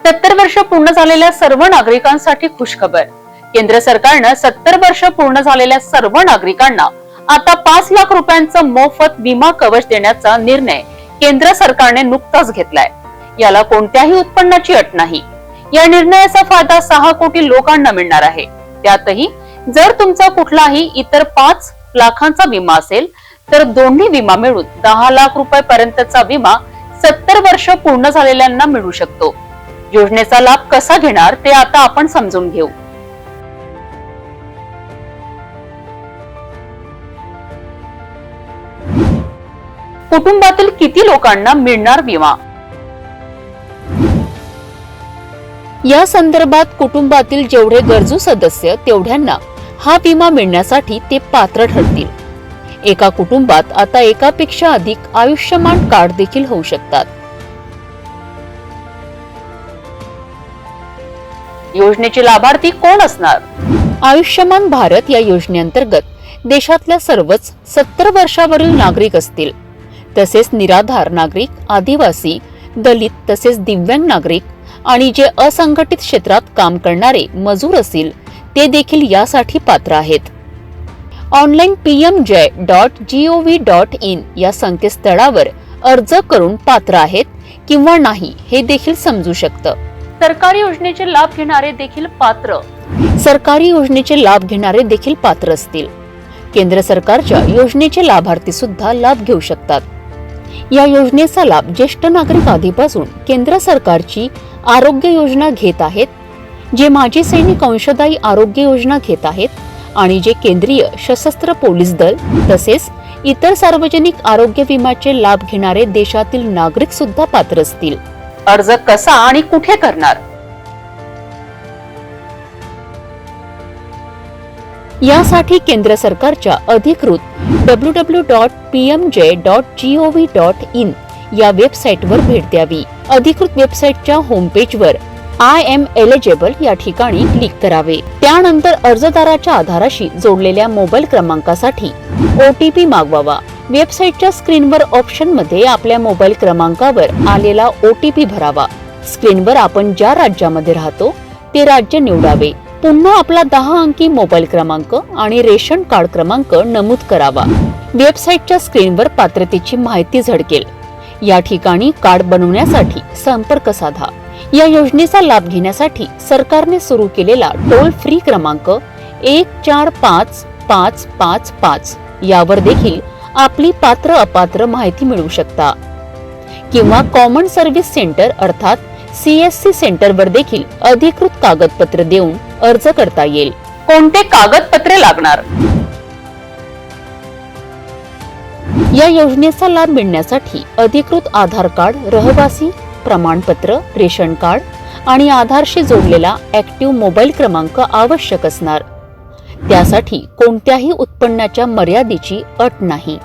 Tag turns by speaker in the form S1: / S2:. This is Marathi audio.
S1: सत्तर वर्ष पूर्ण झालेल्या सर्व नागरिकांसाठी खुशखबर. केंद्र सरकारनं सत्तर वर्ष पूर्ण झालेल्या सर्व नागरिकांना आता पाच लाख रुपयांचा मोफत विमा कवच देण्याचा निर्णय केंद्र सरकारने नुकताच घेतलाय. याला कोणत्याही उत्पन्नाची अट नाही. या निर्णयाचा फायदा सहा कोटी लोकांना मिळणार आहे. त्यातही जर तुमचा कुठलाही इतर पाच लाखांचा विमा असेल तर दोन्ही विमा मिळून दहा लाख रुपये पर्यंतचा विमा सत्तर वर्ष पूर्ण झालेल्यांना मिळू शकतो. योजनेचा लाभ कसा घेणार ते आता आपण समजून घेऊ. कुटुंबातील किती लोकांना मिळणार विमा? या संदर्भात कुटुंबातील जेवढे गरजू सदस्य तेवढ्यांना हा विमा मिळण्यासाठी ते पात्र ठरतील. एका कुटुंबात आता एकापेक्षा अधिक आयुष्यमान कार्ड देखील होऊ शकतात. योजनेचे लाभार्थी कोण असणार? आयुष्यमान भारत या योजनेअंतर्गत देशातल्या सर्वच सत्तर वर्षावरील नागरिक असतील. तसेच निराधार नागरिक आदिवासी दलित तसेच दिव्यांग नागरिक आणि जे असंघटित क्षेत्रात काम करणारे मजूर असतील ते देखील यासाठी पात्र आहेत. Online PM Jay dot G O V dot in या संकेतस्थळावर अर्ज करून पात्र आहेत किंवा नाही हे देखील समजू शकतं. सरकारी योजनेचे लाभ घेणारे देखील पात्र. सरकारी योजनेचे लाभ घेणारे देखील पात्र असतील. केंद्र सरकारच्या योजनेचे लाभार्थी सुद्धा लाभ घेऊ शकतात. या योजनेचा लाभ ज्येष्ठ नागरिक आधीपासून केंद्र सरकारची आरोग्य योजना घेत आहेत जे माजी सैनिक अंशदायी आरोग्य योजना घेत आहेत आणि जे केंद्रीय सशस्त्र पोलीस दल तसेच इतर सार्वजनिक आरोग्य विम्याचे लाभ घेणारे देशातील नागरिक सुद्धा पात्र असतील. अर्ज कसा आणि कुठे करणार? यासाठी केंद्र सरकारच्या अधिकृत W W dot P M J dot G O V dot in या वेबसाईटवर भेट द्यावी. अधिकृत वेबसाईटच्या होमपेजवर आय एम एलिजेबल या ठिकाणी क्लिक करावे. त्यानंतर अर्जदाराच्या आधाराशी जोडलेल्या मोबाईल क्रमांकासाठी ओ टी पी मागवावा. वेबसाईटच्या स्क्रीनवर ऑप्शनमध्ये आपल्या मोबाईल क्रमांकावर आलेला ओ टी पी भरावा. स्क्रीनवर आपण ज्या राज्यामध्ये राहतो ते राज्य निवडावे. पुन्हा आपला दहा अंकी मोबाईल क्रमांक आणि रेशन कार्ड क्रमांक नमूद करावा. वेबसाईटच्या स्क्रीनवर पात्रतेची माहिती झडकेल. या ठिकाणी कार्ड बनवण्यासाठी संपर्क साधा. या योजनेचा लाभ घेण्यासाठी सरकारने सुरू केलेला टोल फ्री क्रमांक एक चार पाच पाच पाच पाच. यावर देखील आपली पात्र अपात्र माहिती मिळवू शकता. किंवा कॉमन सर्व्हिस सेंटर अर्थात सीएससी सेंटरवर देखील अधिकृत कागदपत्र देऊन अर्ज करता येईल. कोणते कागदपत्रे लागणार? या योजनेचा लाभ मिळण्यासाठी अधिकृत आधार कार्ड रहिवासी प्रमाणपत्र रेशन कार्ड आणि आधारशी जोडलेला ऍक्टिव्ह मोबाईल क्रमांक आवश्यक असणार. त्यासाठी कोणत्याही उत्पन्नाच्या मर्यादेची अट नाही.